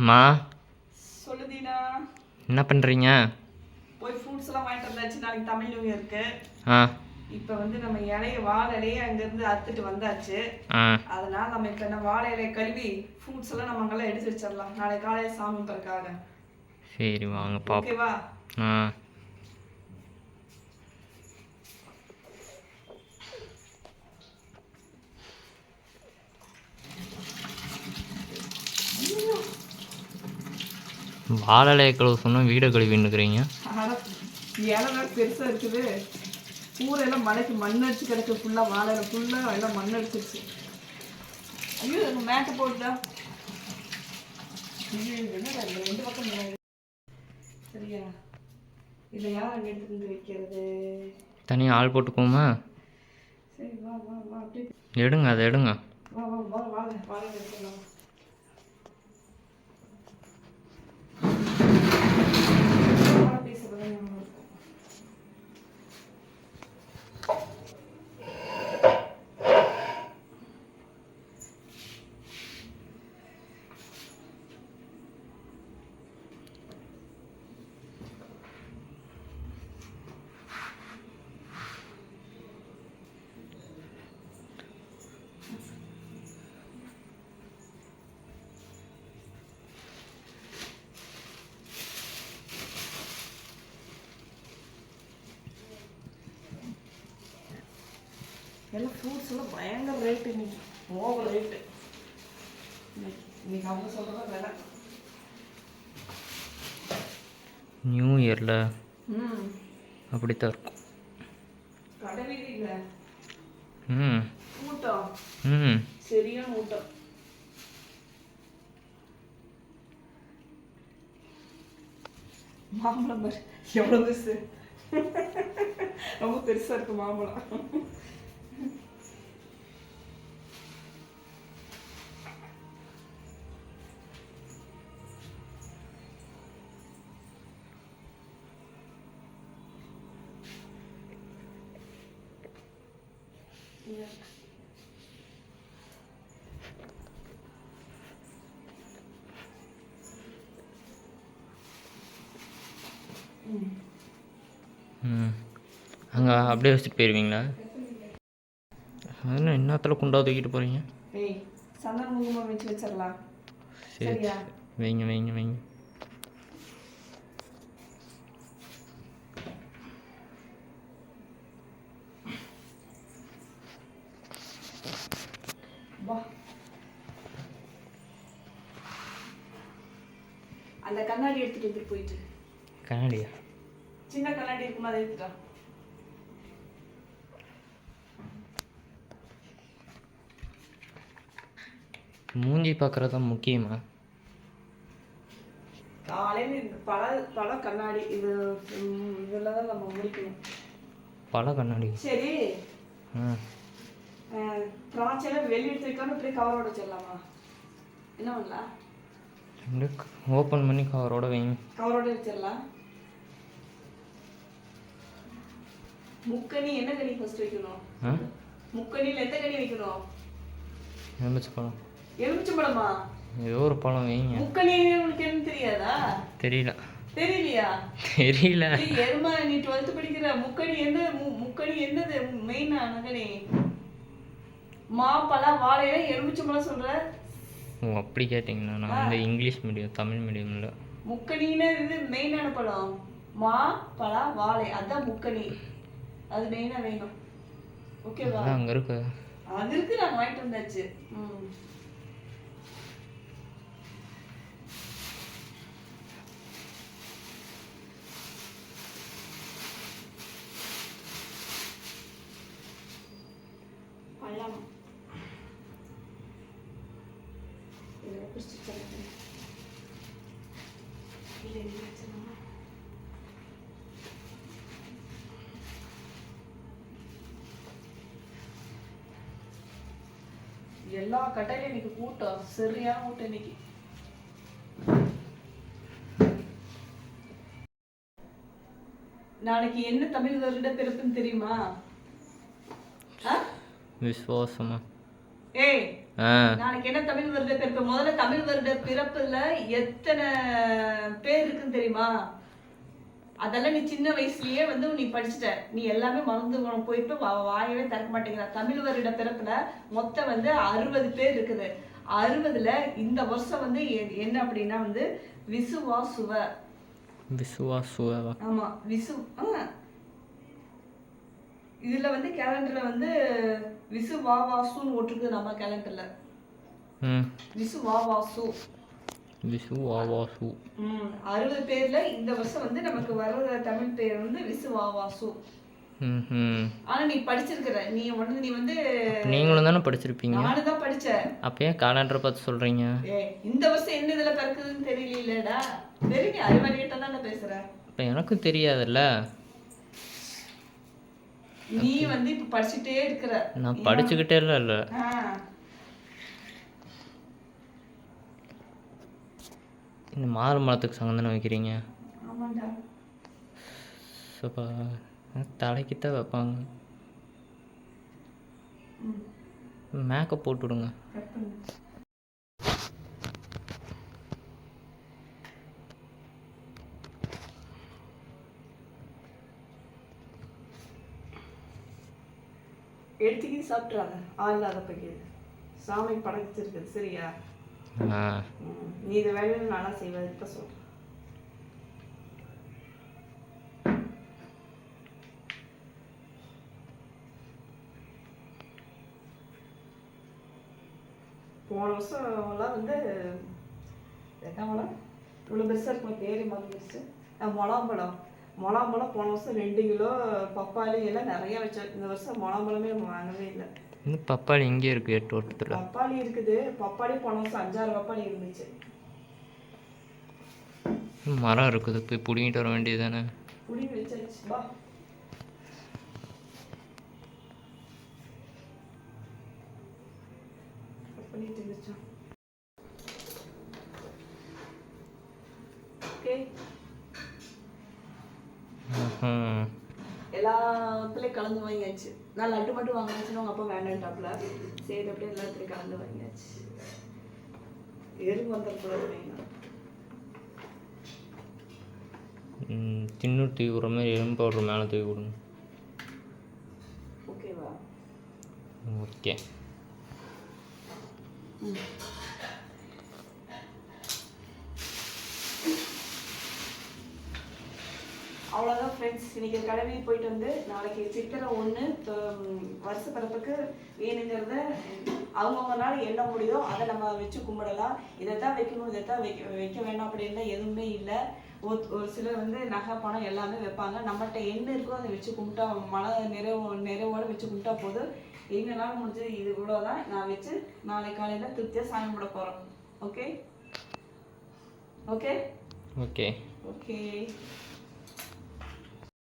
மா. சொல்லு தீனா என்ன பண்ணுறீங்க போய் ஃப்ரூட்ஸ் எல்லாம் வாங்கிட்டு வந்தாச்சு. நாளைக்கு தமிழ் நியூ இயருக்கு ஆ. இப்போ வந்து நம்ம இலைய வாழை இலைய அங்கேருந்து அறுத்துட்டு வந்தாச்சு. அதனால நம்ம இப்போ என்ன வாழை இலைய கழுவி ஃப்ரூட்ஸ் எல்லாம் நம்ம அங்கெல்லாம் எடுத்து வச்சிடலாம். நாளைக்கு காலையில் சாமி கும்பிட்றதுக்காக. சரி வாங்க ஓகேவா ஆ. வாழலையை கழுவ சொன்னால் வீடை கழுவின்னுக்குறீங்க அட, இலை பெருசா இருக்குது. பூரை எல்லாம் மலைக்கு மண் அடிச்சு கிடக்கு. ஃபுல்லா வாழை இலை ஃபுல்லா எல்லாம் மண் அடிச்சிருச்சு. ஐயோ எங்க மேட்டை இது? ரெண்டு பக்கம். சரியா? இதை யார் அங்கே எடுத்துட்டு வைக்கிறது? தனியாக ஆள் போட்டுக்கோமா சரி வா வா வா. அப்படியே எடுங்க அதை எடுங்க. வா வா வா வாழை வாழை எடுத்துக்கலாம் வாழை piece இப்பதான் ஞாபகம் இருக்கு. எல்லாம் ஃப்ரூட்ஸ் எல்லாம் பயங்கர ரேட்டு இன்னைக்கு. ஓவர் ரேட்டு இன்னைக்கு இன்னைக்கு அவங்க சொல்கிறதா விலை. நியூ இயரில் ம். அப்படித்தான் இருக்கும். கடவுள் இல்லை ம். கூட்டம். ம். சரியான கூட்டம். மாம்பழம் பாரு. எவ்வளோ பெருசு. ரொம்ப பெருசா இருக்கு மாம்பழம். அங்கே அப்படியே வச்சுட்டு போயிடுவீங்களா அதென்ன இன்னத்தில் குண்டா தூக்கிட்டு போகிறீங்க சந்தன குங்குமம் வச்சு வச்சிடலாம் சரி. சரியா? வைங்க வைங்க வைங்க வா அந்த கண்ணாடி எடுத்துட்டு வந்துட்டு போயிட்டு? கண்ணாடியா? சின்ன கண்ணாடி இருக்குமா அதை எடுத்துட்டா மூஞ்சி பார்க்குறது தான் முக்கியமா? காலையில் இந்த பல பல கண்ணாடி இது இதில் தான் நம்ம முடிக்கணும். பல கண்ணாடி? சரி. திராட்சையெல்லாம் வெளியே எடுத்து வைக்காம இப்படியே கவரோட வச்சிடலாமா என்ன பண்ணலாம்? ஓப்பன் பண்ணி கவரோட வைங்க. கவரோட வச்சிடலாம். முக்கணி என்ன கனி ஃபர்ஸ்ட் வைக்கணும்? முக்கணியில் எந்த கனி வைக்கணும்? எலுமிச்சை பழம் எலுமிச்சம்பழமா? ஏதோ ஒரு பழம் வைங்க. முக்கணி உங்களுக்கு என்ன தெரியாதா? தெரியல. தெரியலையா? தெரியல. எருமா நீ டுவெல்த் படிக்கிற முக்கணி எந்த முக்கணி என்னது? மெயினா நகனி மாப்பழம் வாழையில எலுமிச்சம்பழம் சொல்ற? ஓ அப்படி கேட்டிங்களா நான் வந்து இங்கிலீஷ் மீடியம் தமிழ் மீடியமில் முக்கணின்னு இது மெயினான பழம். மா பழா வாழை. அதான் முக்கணி. அது மெயினா வேணும். ஓகேவா அங்கே இருக்கு. அது இருக்கு நாங்க வாங்கிட்டு வந்தாச்சு. ம் பழம் இதை பிடிச்சி இல்லை? எல்லா கட்டையிலும் இன்னைக்கு கூட்டம் சரியான கூட்டம் இன்னைக்கு நாளைக்கு என்ன தமிழ் வருட பிறப்புன்னு தெரியுமா? விசுவாசமா ஏய் நாளைக்கு என்ன தமிழ் வருட பிறப்பு முதல்ல தமிழ் வருட பிறப்புல எத்தனை பேர் இருக்குன்னு தெரியுமா? அதெல்லாம் நீ சின்ன வயசுலயே வந்து நீ படிச்சுட்ட. நீ எல்லாமே மறந்து போயிட்டு வாயவே திறக்க மாட்டேங்கிற. தமிழ் வருட பிறப்புல மொத்தம் வந்து அறுபது பேர் இருக்குது. அறுபதுல இந்த வருஷம் வந்து என்ன அப்படின்னா வந்து விசுவாசுவ. விசுவாசுவா. ஆமா விசு ஆ. இதுல வந்து கேலண்டர்ல வந்து விசு வாவாசுன்னு போட்டிருக்கு நம்ம கேலண்டர்ல விசு வாவாசு விசு வாவாசு ம் அறுபது பேர்ல இந்த வருஷம் வந்து நமக்கு வர்ற தமிழ் பேர் வந்து விசு வாவாசு ம் ம் ஆனா நீ படிச்சிருக்கிற. நீ ஒண்ணு நீ வந்து நீங்களும் தானே படிச்சிருப்பீங்க? நானும் தான் படிச்சேன். அப்போ ஏன் காலண்டரை பார்த்து சொல்கிறீங்க ஏ இந்த வருஷம் என்ன இதுல பிறக்குதுன்னு தெரியலடா. வெறும் நீ அறிவாளி கிட்ட தான் பேசுற. இப்போ எனக்கும் தெரியாதுல்ல. நீ வந்து இப்ப படிச்சுட்டே இருக்கிற. நான் படிச்சுக்கிட்டே இல்லை. இல்லை. இந்த மாறு மரத்துக்கு சங்கந்தனம் வைக்கிறீங்க? ஆமாண்டா. சப்பா தலைக்கு தான் வைப்பாங்க. மேக்கப் போட்டு விடுங்க. எடுத்துக்கிட்டு சாப்பிட்றாங்க ஆள் இல்லாத பையன். சாமி படைச்சிருக்குது. சரியா. நீ இதை வேலையில் நானா செய்வேன் இப்போ சொல்கிறேன் போன வருஷம்லாம் வந்து எட்டாமலாம் இவ்வளோ பெருசாக இருக்கும் பேரி மறந்துருச்சு. மொளாம்பழம் மொளாம்பழம் போன வருஷம் ரெண்டு கிலோ பப்பாளி எல்லாம் நிறைய வச்சேன் இந்த வருஷம் மொளாம்பழமே நம்ம வாங்கவே இல்லை. இன்னும் பப்பாளி இங்கே இருக்குது எட்டு வருஷத்தில் பப்பாளி இருக்குது. பப்பாளி போன வருஷம் அஞ்சாறு பப்பாளி இருந்துச்சு. மரம் இருக்குது. போய் பிடிங்கிட்டு வர வேண்டியது தானே? புடி வச்சாச்சு வா Cut பண்ணிட்டு இருந்துச்சான் ஓகே ம் எல்லாத்துலேயும் கலந்து வாங்கியாச்சு. நான் லட்டு மட்டும் வாங்கினாச்சுன்னு உங்கள் அப்பா வேண்டான்ட்டாப்புல சரி அப்படியே எல்லாத்துலேயும் கலந்து வாங்கியாச்சு. எறும்பு வந்துடக்கூடாது மெயினாக ம், தின்னு தூக்கி விடுற மாதிரி எறும்பு பவுடர் மேலே தூக்கி விடுங்க ஓகேவா ஓகே அவ்வளோதான் ஃப்ரெண்ட்ஸ் இன்னைக்கு கடவுளி போயிட்டு வந்து நாளைக்கு சித்திரை ஒன்று வருஷ பிறப்புக்கு வேணுங்கிறத அவங்கவுங்கனால என்ன முடியுதோ அதை நம்ம வச்சு கும்பிடலாம். இதை தான் வைக்கணும் இதை தான் வைக்க வைக்க வேண்டாம் அப்படின்னா எதுவுமே இல்லை. ஒரு சிலர் வந்து நகை பணம் எல்லாமே வைப்பாங்க. நம்மகிட்ட என்ன இருக்கோ அதை வச்சு கும்பிட்டா மன நிறைவு நிறைவோட வச்சு கும்பிட்டா போதும். எங்களால் முடிஞ்சது இது இவ்வளோதான் நான் வச்சு நாளை காலையில் திருப்தியாக சாமி கும்பிட போகிறோம் ஓகே ஓகே ஓகே ஓகே